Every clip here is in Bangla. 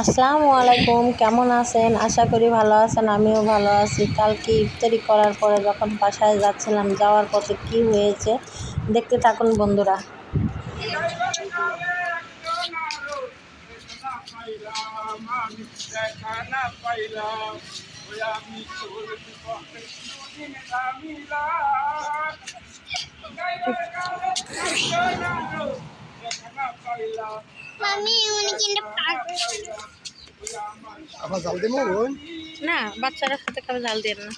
আসসালামু আলাইকুম কেমন আছেন? আশা করি ভালো আছেন আমিও ভালো আছি। কালকে ইফতারি করার পরে যখন বাসায় যাচ্ছিলাম যাওয়ার পথে কি হয়েছে দেখতে থাকুন বন্ধুরা। আবার জাল দেবো বোন? না বাচ্চারা সাথে খাবে জাল দিয়ে না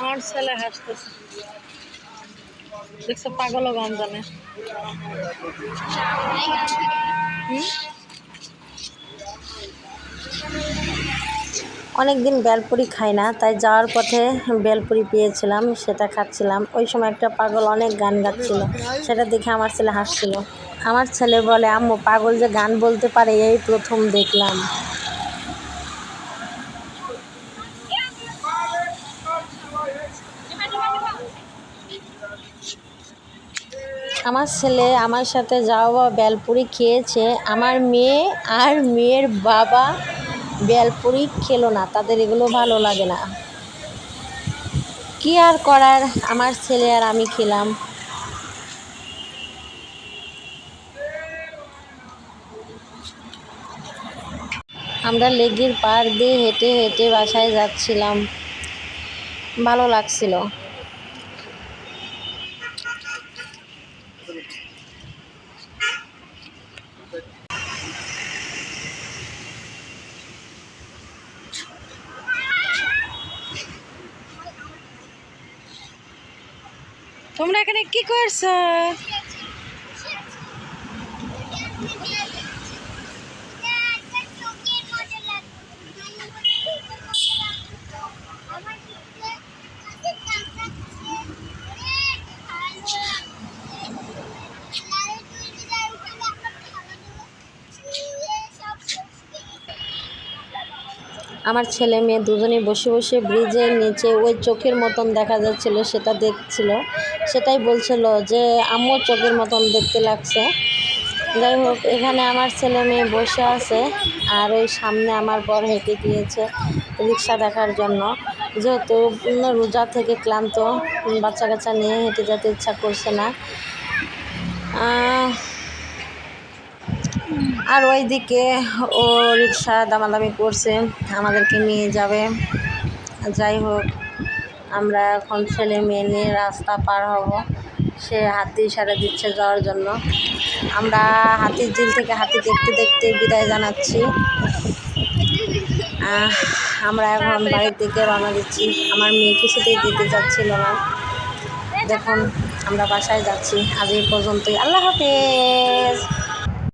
আমার ছেলে হাসতেছে। দেখছ গান জানে। অনেকদিন বেলপুরি খাই না, তাই যাওয়ার পথে বেলপুরি পেয়েছিলাম, সেটা খাচ্ছিলাম। ওই সময় একটা পাগল অনেক গান গাচ্ছিল, সেটা দেখে আমার ছেলে হাসছিল। আমার ছেলে বলে, আম্মু, পাগল যে গান বলতে পারে, এই প্রথম দেখলাম। আমার ছেলে আমার সাথে যাওয়া বেলপুরি খেয়েছে। আমার মেয়ে আর মেয়ের বাবা বেলপুরি খেলো না, তাদের এগুলো ভালো লাগে না। কি আর করার, আমার ছেলে আর আমি খেলাম। আমরা লেগির পার দিয়ে হেঁটে হেঁটে বাসায় যাচ্ছিলাম। ভালো লাগছিল। তোমরা এখানে কি করছ? আমার ছেলে মেয়ে দুজনে বসে বসে ব্রিজের নিচে ওই চোখের মতন দেখা যাচ্ছিল, সেটা দেখছিল। সেটাই বলছিল যে, আম্মু চোখের মতন দেখতে লাগছে। যাই হোক, এখানে আমার ছেলে মেয়ে বসে আছে আর ওই সামনে আমার বর হেঁটে গিয়েছে রিক্সা দেখার জন্য। যেহেতু রোজা থেকে ক্লান্ত, বাচ্চা কাচ্চা নিয়ে হেঁটে যেতে ইচ্ছা করছে না। আহ, ওই দিকে ও রিক্সা দামাদামি করছে আমাদেরকে নিয়ে যাবে। যাই হোক আমরা এখন ছেলে মেয়ে নিয়ে রাস্তা পার হব। সে হাতি ইশারা দিচ্ছে যাওয়ার জন্য। আমরা হাতির ঝিল থেকে হাতি দেখতে দেখতে বিদায় জানাচ্ছি। আমরা এখন বাড়ির দিকে রওনা দিচ্ছি। আমার মেয়ে কিছুতেই দিতে যাচ্ছিল না। দেখুন আমরা বাসায় যাচ্ছি। আজ এই পর্যন্তই। আল্লাহ হাফেজ।